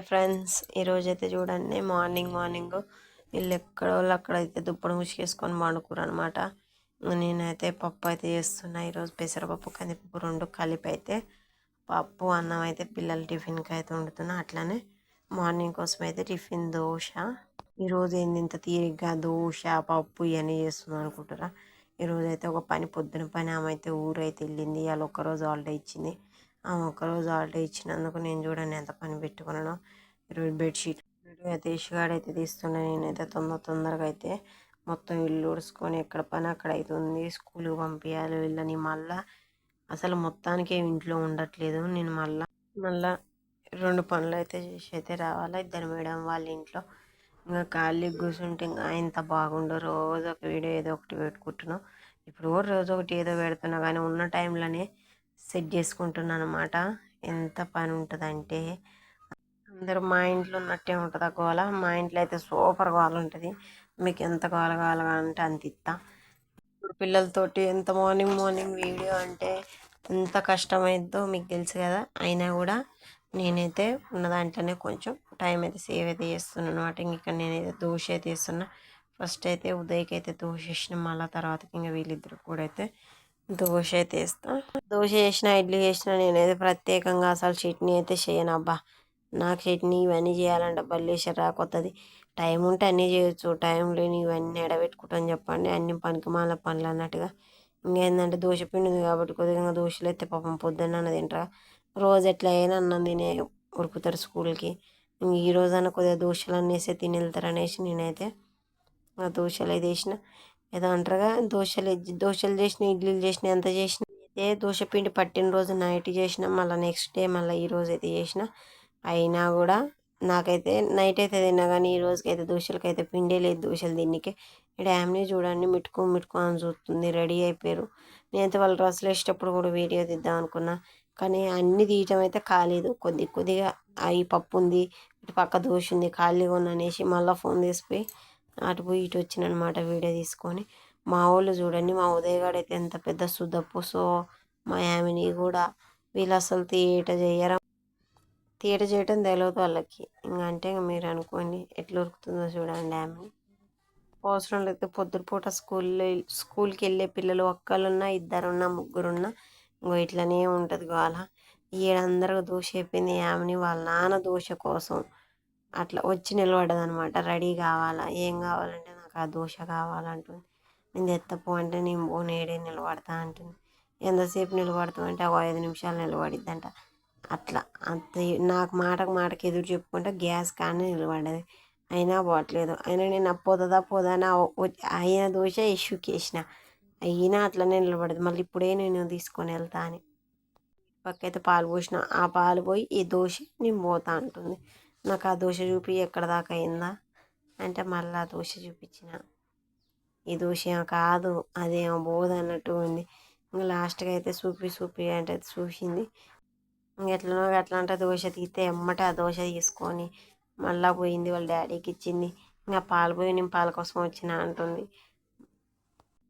Friends ఈరోజు అయితే చూడండి మార్నింగ్ మార్నింగ్ వీళ్ళు ఎక్కడో వాళ్ళు అక్కడైతే దుప్పడు ముసుకేసుకొని పండుకురు అనమాట నేనైతే పప్పు అయితే చేస్తున్నా ఈరోజు పెసరపప్పు కందిపప్పు రెండు కలిపి అయితే పప్పు అన్నం అయితే పిల్లల టిఫిన్కి అయితే వండుతున్నా. అట్లానే మార్నింగ్ కోసం అయితే టిఫిన్ దోశ ఈరోజు ఏంది ఇంత తీరిగ్గా దోశ పప్పు ఇవన్నీ చేస్తున్నాం అనుకుంటారా ఈరోజు అయితే ఒక పని పొద్దున పని ఆమె అయితే ఊరైతే వెళ్ళింది వాళ్ళు ఒక్కరోజు హాలిడే ఇచ్చింది. ఆ ఒక్కరోజు హాలిడే ఇచ్చినందుకు నేను చూడండి ఎంత పని పెట్టుకున్నానో. ఈరోజు బెడ్షీట్ అయితే గారు అయితే తీస్తుండే నేనైతే తొందర తొందరగా అయితే మొత్తం ఇల్లు ఉడుచుకొని ఎక్కడ పని అక్కడ అవుతుంది స్కూల్కి పంపించాలి వీళ్ళని మళ్ళా అసలు మొత్తానికి ఇంట్లో ఉండట్లేదు. నేను మళ్ళా మళ్ళా రెండు పనులు అయితే చేసి అయితే రావాలా. ఇద్దరు మేడం వాళ్ళ ఇంట్లో ఇంకా ఖాళీ కూర్చుంటే ఇంకా ఇంత బాగుండు. రోజు ఒక వీడియో ఏదో ఒకటి పెట్టుకుంటున్నాం. ఇప్పుడు కూడా రోజు ఒకటి ఏదో పెడుతున్నా కానీ ఉన్న టైంలోనే సెట్ చేసుకుంటున్నాను అనమాట ఎంత పని ఉంటుందంటే అందరూ మా ఇంట్లో ఉన్నట్టే ఉంటుంది ఆ గోల. మా ఇంట్లో అయితే సూపర్ గోల ఉంటుంది మీకు ఎంత గోల కావాలంటే అంత ఇస్తా ఇప్పుడు పిల్లలతోటి ఎంత మార్నింగ్ మార్నింగ్ వీడియో అంటే ఎంత కష్టమైందో మీకు తెలుసు కదా. అయినా కూడా నేనైతే ఉన్న దాంట్లోనే కొంచెం టైం అయితే సేవ్ అయితే చేస్తున్నాను అనమాట ఇంకా ఇక్కడ నేనైతే దోశ అయితే వేస్తున్నా. ఫస్ట్ అయితే ఉదయ్కి అయితే దోశ వేసిన మళ్ళీ తర్వాత ఇంకా వీళ్ళిద్దరు కూడా అయితే దోశ అయితే వేస్తా. దోశ చేసిన ఇడ్లీ చేసిన నేనైతే ప్రత్యేకంగా అసలు చట్నీ అయితే చేయను. అబ్బా నాకు చట్నీ ఇవన్నీ చేయాలంటే బల్లేసరి రాకొత్తది టైం ఉంటే అన్నీ చేయొచ్చు. టైం లేని ఇవన్నీ ఎడబెట్టుకుంటాను చెప్పండి. అన్ని పనికి మాల పనులు అన్నట్టుగా. ఇంకేందంటే దోశ పిండి ఉంది కాబట్టి కొద్దిగా దోశలు అయితే పాపం పొద్దున్న అన్న తింటారా? రోజు ఎట్లా అయినా అన్నం తినే ఉరుకుతారు స్కూల్కి. ఈ రోజైనా కొద్దిగా దోశలు అనేసి తిని వెళ్తారు అనేసి నేనైతే ఆ దోశలు అయితే వేసిన. ఏదో అంటారుగా దోశలు దోశలు చేసిన ఇడ్లీలు చేసిన ఎంత చేసిన అయితే దోశ పిండి పట్టిన రోజు నైట్ చేసిన మళ్ళీ నెక్స్ట్ డే మళ్ళీ ఈ రోజు అయితే చేసిన అయినా కూడా నాకైతే నైట్ అయితే తిన్నా కానీ ఈ రోజుకైతే దోశలకి అయితే పిండే లేదు దోశలు దీనికి డ్యామ్ని చూడండి మిట్టుకు మిట్టుకు అని చూస్తుంది రెడీ అయిపోయారు. నేనైతే వాళ్ళు డ్రెస్సులు వేసేటప్పుడు కూడా వీడియో తీద్దాం అనుకున్నా కానీ అన్నీ తీయటం అయితే కాలేదు. కొద్ది కొద్దిగా అవి పప్పు ఉంది ఇటు పక్క దోశ ఉంది ఖాళీగా అనేసి మళ్ళీ ఫోన్ తీసిపోయి అటు పోయి ఇటు వచ్చినమాట వీడియో తీసుకొని. మా వాళ్ళు చూడండి మా ఉదయగాడు అయితే ఎంత పెద్ద సుద్దప్పు సో మా యామిని కూడా వీళ్ళు అసలు తీయట చేయరా? తీయట చేయటం తెలియదు వాళ్ళకి. ఇంకా అంటే మీరు అనుకోండి ఎట్లా ఉరుకుతుందో చూడండి ఆమె అవసరం లేదు పొద్దుపూట స్కూల్లో స్కూల్కి వెళ్ళే పిల్లలు ఒక్కరున్నా ఇద్దరున్నా ముగ్గురున్నా ఇంకో ఇట్లనే ఉంటుంది వాళ్ళ ఈడందరూ దోష అయిపోయింది ఆమెని వాళ్ళ నాన్న దోష కోసం. అట్లా వచ్చి నిలబడ్డదనమాట రెడీ కావాలా? ఏం కావాలంటే నాకు ఆ దోశ కావాలంటుంది. నేను తెత్తపో అంటే నేను పో నేడే నిలబడతా అంటుంది. ఎంతసేపు నిలబడతామంటే ఒక ఐదు నిమిషాలు నిలబడిద్దంట. అట్లా అంత నాకు మాటకు మాటకి ఎదురు చెప్పుకుంటే గ్యాస్ కానీ నిలబడ్డది. అయినా పోవట్లేదు. అయినా నేను పోతుందా పోదానా అయిన దోశ ఇష్యూకి అయినా అట్లనే నిలబడదు మళ్ళీ ఇప్పుడే నేను తీసుకొని వెళ్తా అని. పక్కైతే పాలు పోసిన. ఆ పాలు పోయి ఈ దోశ నేను పోతా అంటుంది. నాకు ఆ దోశ చూపి ఎక్కడ దాకా అయిందా? అంటే మళ్ళీ ఆ దోశ చూపించిన. ఈ దోశ కాదు అదేమో బోధ అన్నట్టు ఉంది. ఇంకా లాస్ట్గా అయితే చూపి చూపి అంటే చూసింది. ఎట్లనో అట్లా అంటే దోశ తీస్తే ఎమ్మటే ఆ దోశ తీసుకొని మళ్ళీ పోయింది వాళ్ళ డాడీకి ఇచ్చింది. ఇంకా పాలు పోయి నేను పాల కోసం వచ్చిన అంటుంది.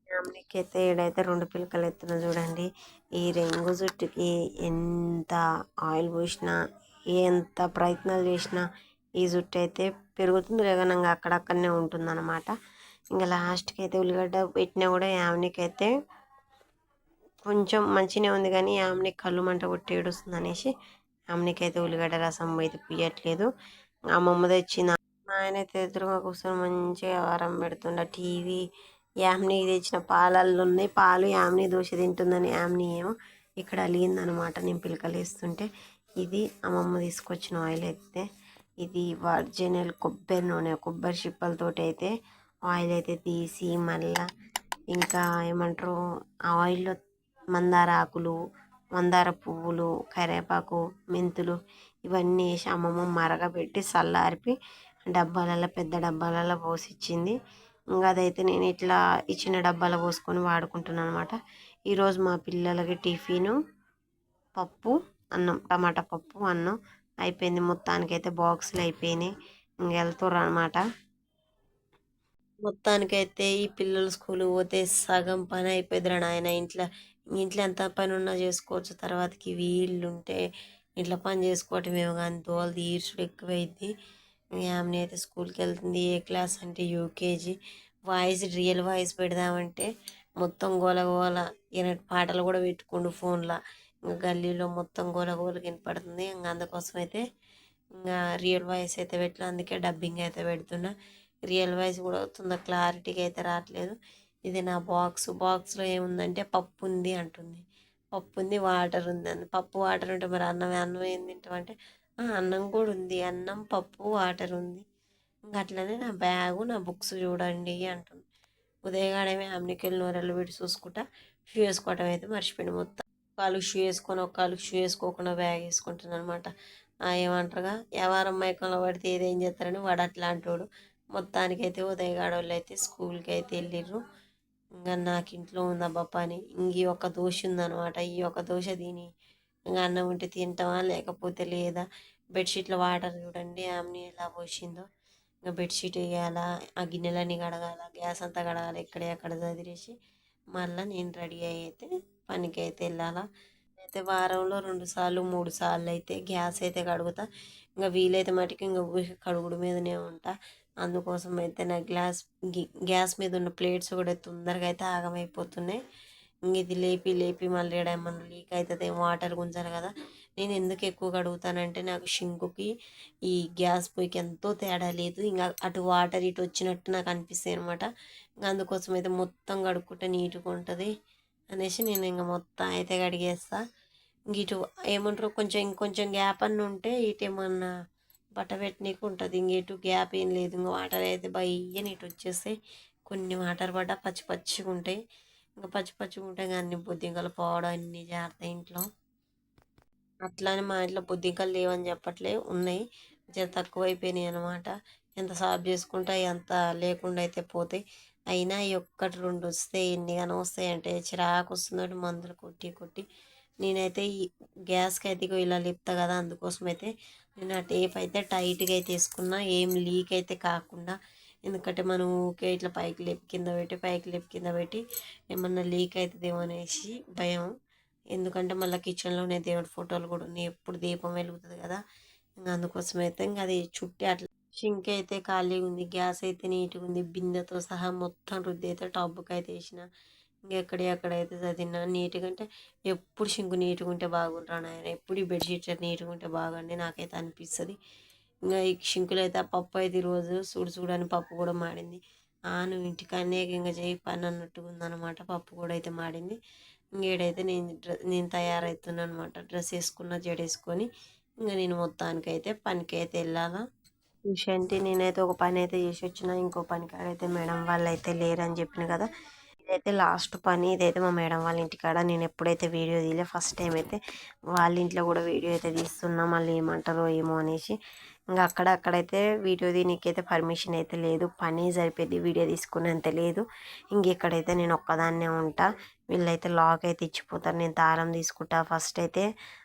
ఫ్యామిలీకి అయితే ఏడైతే రెండు పిలకలు ఎత్తున చూడండి. ఈ రెంగు జుట్టుకి ఎంత ఆయిల్ పోసినా ఎంత ప్రయత్నాలు చేసినా ఈ జుట్టు అయితే పెరుగుతుంది లేదనంగా అక్కడక్కడనే ఉంటుంది అనమాట ఇంకా లాస్ట్కి అయితే ఉల్లిగడ్డ పెట్టినా కూడా యామినికైతే కొంచెం మంచిగానే ఉంది కానీ ఆమెని కళ్ళు మంట కొట్టి ఏడుస్తుంది అనేసి ఆమెనికైతే ఉల్లిగడ్డ రసం అయితే పియట్లేదు అమ్మమ్మ తెచ్చింది మా ఆయన అయితే ఎదురుగా కూర్చొని మంచిగా వారం పెడుతుండ టీవీ యామ్ని తెచ్చిన పాలల్లో ఉన్నాయి పాలు యామ్ని దోశ తింటుందని యామ్ని ఏమో ఇక్కడ అలిగిందనమాట నేను పిలకలు వేస్తుంటే ఇది అమ్మమ్మ తీసుకొచ్చిన ఆయిల్ అయితే ఇది వర్జినల్ కొబ్బరి నూనె కొబ్బరి చిప్పలతోటి అయితే ఆయిల్ అయితే తీసి మళ్ళా ఇంకా ఏమంటారు ఆ ఆయిల్లో మందార ఆకులు మందార పువ్వులు కరివేపాకు మెంతులు ఇవన్నీ వేసి అమ్మమ్మ మరగబెట్టి చల్లారిపి డబ్బాలలో పెద్ద డబ్బాలలో పోసిచ్చింది. ఇంకా అదైతే నేను ఇట్లా ఇచ్చిన డబ్బాలో పోసుకొని వాడుకుంటున్నాను అనమాట ఈరోజు మా పిల్లలకి టిఫిను పప్పు అన్నం టమాటా పప్పు అన్నం అయిపోయింది. మొత్తానికైతే బాక్సులు అయిపోయినాయి. ఇంక వెళ్తుర్రు అనమాట మొత్తానికైతే ఈ పిల్లలు స్కూల్కి పోతే సగం పని అయిపోయిందిరా నాయన. ఇంట్లో ఇంట్లో ఎంత పని ఉన్నా చేసుకోవచ్చు. తర్వాతకి వీళ్ళు ఉంటే ఇంట్లో పని చేసుకోవటమేమో కానీ దోలు తీర్చుడు ఎక్కువైంది ఆమెని అయితే స్కూల్కి వెళ్తుంది. ఏ క్లాస్ అంటే యూకేజీ. వాయిస్ రియల్ వాయిస్ పెడదామంటే మొత్తం గోల గోల. ఈయన పాటలు కూడా పెట్టుకుండు ఫోన్లో. గల్లీలో మొత్తం గోల కనపడుతుంది ఇంకా అందుకోసం అయితే ఇంకా రియల్ వాయిస్ అయితే పెట్టిన అందుకే డబ్బింగ్ అయితే పెడుతున్నా. రియల్ వాయిస్ కూడా వస్తుందా? క్లారిటీగా అయితే రావట్లేదు. ఇది నా బాక్స్. బాక్స్లో ఏముందంటే పప్పు ఉంది అంటుంది. పప్పు ఉంది వాటర్ ఉంది అంది. పప్పు వాటర్ ఉంటే మరి అన్నం అన్నం ఏం తింటామంటే అన్నం కూడా ఉంది. అన్నం పప్పు వాటర్ ఉంది. ఇంకా అట్లనే నా బ్యాగు నా బుక్స్ చూడండి అంటుంది. ఉదయగాడమే అమ్నికెళ్ళి నూరెళ్ళు పెట్టి చూసుకుంటా. షూ వేసుకోవటం అయితే మర్చిపోయింది మొత్తం. కాలుకి షూ వేసుకొని ఒక కాలుకి షూ వేసుకోకుండా బ్యాగ్ వేసుకుంటాను అనమాట ఏమంటారుగా వ్యవహారం మైకంలో పడితే ఏదేం చేస్తారని వాడు అట్లాంటోడు. మొత్తానికైతే ఉదయగాడ వాళ్ళు అయితే స్కూల్కి అయితే వెళ్ళిర్రు ఇంకా నాకు ఇంట్లో ఉందబ్బా పని. ఇంక ఈ ఒక్క దోశ ఉందనమాట ఈ ఒక్క దోశ తిని ఇంకా అన్నం ఉంటే తింటావా లేకపోతే లేదా? బెడ్షీట్లో వాటర్ చూడండి ఆమె ఎలా పోసిందో ఇంకా బెడ్షీట్ వేయాల ఆ గిన్నెలన్నీ కడగాల గ్యాస్ అంతా కడగాలి ఎక్కడే అక్కడ చదిరేసి మళ్ళీ నేను రెడీ అయితే పనికి అయితే వెళ్ళాలా? అయితే వారంలో రెండు సార్లు మూడు సార్లు అయితే గ్యాస్ అయితే కడుగుతా. ఇంకా వీలైతే మటుకు ఇంకా కడుగుడు మీదనే ఉంటా. అందుకోసం అయితే నా గ్లాస్ గ్యాస్ మీద ఉన్న ప్లేట్స్ కూడా తొందరగా అయితే ఆగమైపోతున్నాయి. ఇంక ఇది లేపి లేపి మళ్ళీ ఏమన్నా లీక్ అవుతుంది వాటర్ గుంజాలి కదా. నేను ఎందుకు ఎక్కువ కడుగుతానంటే నాకు షింకుకి ఈ గ్యాస్ పొయ్యికి ఎంతో తేడా లేదు. ఇంకా అటు వాటర్ ఇటు వచ్చినట్టు నాకు అనిపిస్తాయి అనమాట ఇంకా అందుకోసం అయితే మొత్తం కడుక్కుంటే నీట్గా ఉంటుంది. అనేసి నేను ఇంకా మొత్తం అయితే కడిగేస్తా. ఇంక ఇటు ఏమంటారు కొంచెం ఇంకొంచెం గ్యాప్ అన్న ఉంటే ఇటు ఏమన్నా బట్ట పెట్టనీకి ఉంటుంది ఇంకేటు గ్యాప్ ఏం లేదు. ఇంకా వాటర్ అయితే బయ్యని ఇటు వచ్చేస్తాయి. కొన్ని వాటర్ పడ్డ పచ్చి పచ్చిగా ఉంటాయి. ఇంకా పచ్చి పచ్చిగా ఉంటాయి కానీ అన్ని బొద్దింకలు పోవడం అన్నీ జాగ్రత్త ఇంట్లో. అట్లానే మా ఇంట్లో బొద్దింకలు లేవని చెప్పట్లే ఉన్నాయి. జర తక్కువ అయిపోయినాయి అనమాట ఎంత సాఫ్ చేసుకుంటా ఎంత లేకుండా అయితే పోతాయి. అయినా ఈ ఒక్కటి రెండు వస్తే ఎన్ని కానీ వస్తాయి అంటే చిరాకు వస్తుంది మందులు కొట్టి కొట్టి. నేనైతే ఈ గ్యాస్కి అయితే ఇగో ఇలా లేపుతా కదా అందుకోసం అయితే నేను ఆ టేప్ అయితే టైట్గా అయితే వేసుకున్నా. ఏం లీక్ అయితే కాకుండా ఎందుకంటే మనం ఊకే ఇట్లా పైకి లేపి కింద పెట్టి పైకి లేపి కింద పెట్టి ఏమన్నా లీక్ అవుతుందేమో అనేసి భయం. ఎందుకంటే మళ్ళీ కిచెన్లోనే దేవుడి ఫోటోలు కూడా ఉన్నాయి. ఎప్పుడు దీపం వెలుగుతుంది కదా ఇంకా అందుకోసం అయితే ఇంకా అది చుట్టి అట్లా షింక్ అయితే ఖాళీగా ఉంది గ్యాస్ అయితే నీట్గా ఉంది బిందెతో సహా మొత్తం రుద్ది అయితే టబ్కి అయితే వేసిన ఇంకెక్కడి ఎక్కడైతే చదివినా నీట్గా అంటే ఎప్పుడు షింకు నీట్గా ఉంటే బాగుంటాను ఆయన ఎప్పుడు ఈ బెడ్షీట్స్ నీట్గా ఉంటే బాగుండి నాకైతే అనిపిస్తుంది. ఇంకా ఈ షింకులు అయితే ఆ పప్పు అయితే ఈరోజు చూడు చూడని పప్పు కూడా మాడింది. ఆ నువ్వు ఇంటికాడనే ఇంకా చేయి పని అన్నట్టుగా ఉందన్నమాట పప్పు కూడా అయితే మాడింది. ఇంకేడైతే నేను డ్ర నేను తయారవుతున్నాను అనమాట డ్రెస్ వేసుకున్న జడేసుకొని ఇంకా నేను మొత్తానికి అయితే పనికి అయితే వెళ్ళాలా. విషయంటి నేనైతే ఒక పని అయితే చేసి వచ్చిన ఇంకో పని కాడైతే మేడం వాళ్ళు అయితే లేరని చెప్పిన కదా. ఇదైతే లాస్ట్ పని ఇదైతే మా మేడం వాళ్ళ ఇంటికాడ. నేను ఎప్పుడైతే వీడియో తీయలే ఫస్ట్ టైం అయితే వాళ్ళ ఇంట్లో కూడా వీడియో అయితే తీస్తున్నా మళ్ళీ ఏమంటారో ఏమో అనేసి. ఇంకా అక్కడ అక్కడైతే వీడియో దీనికైతే పర్మిషన్ అయితే లేదు. పని సరిపోయింది వీడియో తీసుకున్నంత లేదు. ఇంక ఇక్కడైతే నేను ఒక్కదాన్నే ఉంటా. వీళ్ళైతే లాక్ అయితే ఇచ్చిపోతారు. నేను తారం తీసుకుంటా. ఫస్ట్ అయితే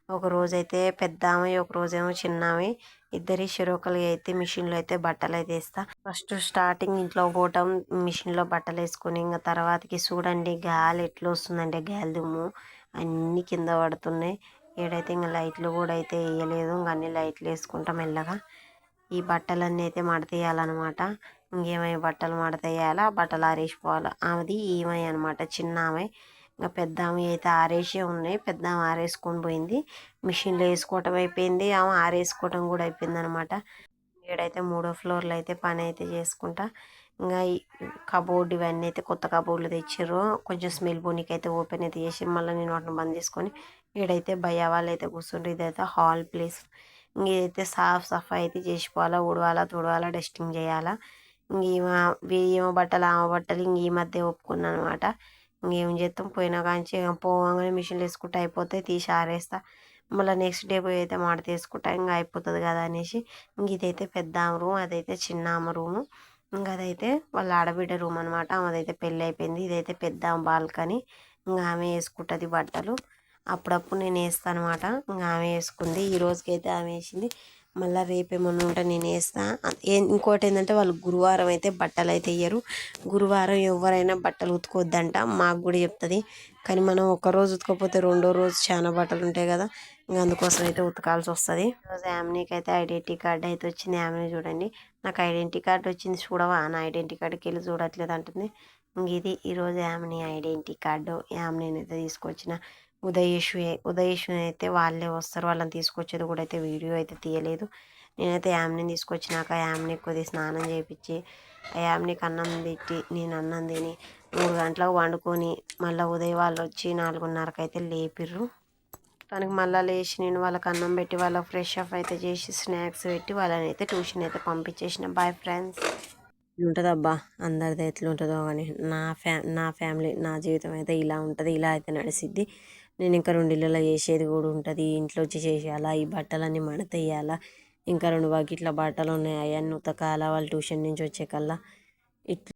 ఒక రోజైతే పెద్ద ఆమె ఒక రోజేమో చిన్న ఆమె ఇద్దరి షిరోకలు అయితే మిషన్లో అయితే బట్టలు అయితే వేస్తా. ఫస్ట్ స్టార్టింగ్ ఇంట్లో పోవటం మిషన్లో బట్టలు వేసుకొని ఇంకా తర్వాతకి చూడండి గాలి ఎట్లా వస్తుందంటే గాలి దుమ్ము అన్నీ కింద పడుతున్నాయి. ఏడైతే ఇంకా లైట్లు కూడా అయితే వేయలేదు ఇంకా అన్ని లైట్లు వేసుకుంటాం మెల్లగా. ఈ బట్టలన్నీ అయితే మడతేయాలన్నమాట ఇంకేమై బట్టలు మడతేయాలా బట్టలు ఆరేసిపోవాలి. అది ఈమె అనమాట చిన్న ఆమె ఇంకా పెద్ద ఆమె అయితే ఆరేసే ఉన్నాయి పెద్ద ఆమె ఆరేసుకొని పోయింది. మిషన్లో వేసుకోవటం అయిపోయింది. ఆమె ఆరేసుకోవటం కూడా అయిపోయింది అనమాట ఈడైతే మూడో ఫ్లోర్లో అయితే పని అయితే చేసుకుంటా. ఇంకా కబోర్డ్ ఇవన్నీ అయితే కొత్త కబోర్డ్లు తెచ్చారు కొంచెం స్మెల్ బోనికి అయితే ఓపెన్ అయితే చేసి మళ్ళీ నేను వాటిని బంద్ చేసుకొని ఈడైతే భయ వాళ్ళు అయితే కూర్చుంటారు ఇదైతే హాల్ ప్లేస్. ఇంక ఇదైతే సాఫ్ సఫాయి అయితే చేసిపోవాలా ఉడవాలా తుడవాలా డస్టింగ్ చేయాలా. ఇంక ఏమో బట్టలు ఆమె బట్టలు ఇంక ఈ మధ్య ఒప్పుకున్నాను అనమాట ఇంకేం చేస్తాం పోయినా కానీ పోగానే మిషన్లు వేసుకుంటే అయిపోతే తీసి ఆరేస్తా. మళ్ళీ నెక్స్ట్ డే పోయి అయితే మాట తీసుకుంటా. ఇంకా అయిపోతుంది కదా అనేసి ఇంక ఇదైతే పెద్ద ఆమె రూమ్ అదైతే చిన్న ఆమె రూము. ఇంకా అదైతే వాళ్ళ ఆడబిడ్డ రూమ్ అనమాట ఆమెదైతే పెళ్ళి అయిపోయింది. ఇదైతే పెద్ద ఆమె బాల్కనీ. ఇంకా ఆమె వేసుకుంటుంది బట్టలు. అప్పుడప్పుడు నేను వేస్తాను అనమాట ఇంకా ఆమె వేసుకుంది. ఈ రోజుకైతే ఆమె వేసింది. మళ్ళీ రేపేమన్నా ఉంటే నేను వేస్తా. ఇంకోటి ఏంటంటే వాళ్ళు గురువారం అయితే బట్టలు అయితే వేయరు గురువారం ఎవరైనా బట్టలు ఉతుకోవద్దంట మాకు కూడా చెప్తుంది. కానీ మనం ఒక రోజు ఉతుకపోతే రెండో రోజు చాలా బట్టలు ఉంటాయి కదా. ఇంకా అందుకోసం అయితే ఉతకాల్సి వస్తుంది. ఈరోజు యామినీకి అయితే ఐడెంటిటీ కార్డ్ అయితే వచ్చింది. యామ్నీ చూడండి. నాకు ఐడెంటిటీ కార్డ్ వచ్చింది చూడవా? నా ఐడెంటిటీ కార్డుకి వెళ్ళి చూడట్లేదు అంటుంది. ఇంక ఇది ఈరోజు యామినీ ఐడెంటిటీ కార్డు. యామినీని అయితే తీసుకొచ్చిన. ఉదయేషు ఉదయేషు అయితే వాళ్ళే వస్తారు. వాళ్ళని తీసుకొచ్చేది కూడా అయితే వీడియో అయితే తీయలేదు. నేనైతే యామిని తీసుకొచ్చినాక యామిని కొద్దిగా స్నానం చేయించి ఆ యామ్నికి అన్నం పెట్టి నేను అన్నం తిని మూడు గంటలకు వండుకొని మళ్ళీ ఉదయం వాళ్ళు వచ్చి నాలుగున్నరకు అయితే లేపిర్రు. తనకి మళ్ళీ లేచి నేను వాళ్ళకి అన్నం పెట్టి వాళ్ళకి ఫ్రెష్ అప్ అయితే చేసి స్నాక్స్ పెట్టి వాళ్ళని అయితే ట్యూషన్ అయితే పంపించేసిన. Boy friends. ఉంటుంది అబ్బా? అందరిది ఎట్లుంటుందో కానీ నా ఫ్యా నా ఫ్యామిలీ నా జీవితం అయితే ఇలా ఉంటుంది. ఇలా అయితే నడిసిద్ది. నేను ఇంకా రెండు ఇళ్ళలో చేసేది కూడా ఉంటుంది. ఇంట్లో వచ్చి చేసేయాలా? ఈ బట్టలన్నీ మడతేయాలా ఇంకా రెండు బకెట్ల బట్టలు ఉన్నాయి అవన్నీ ఉతకాలా? వాళ్ళు ట్యూషన్ నుంచి వచ్చే కల్లా ఇట్లా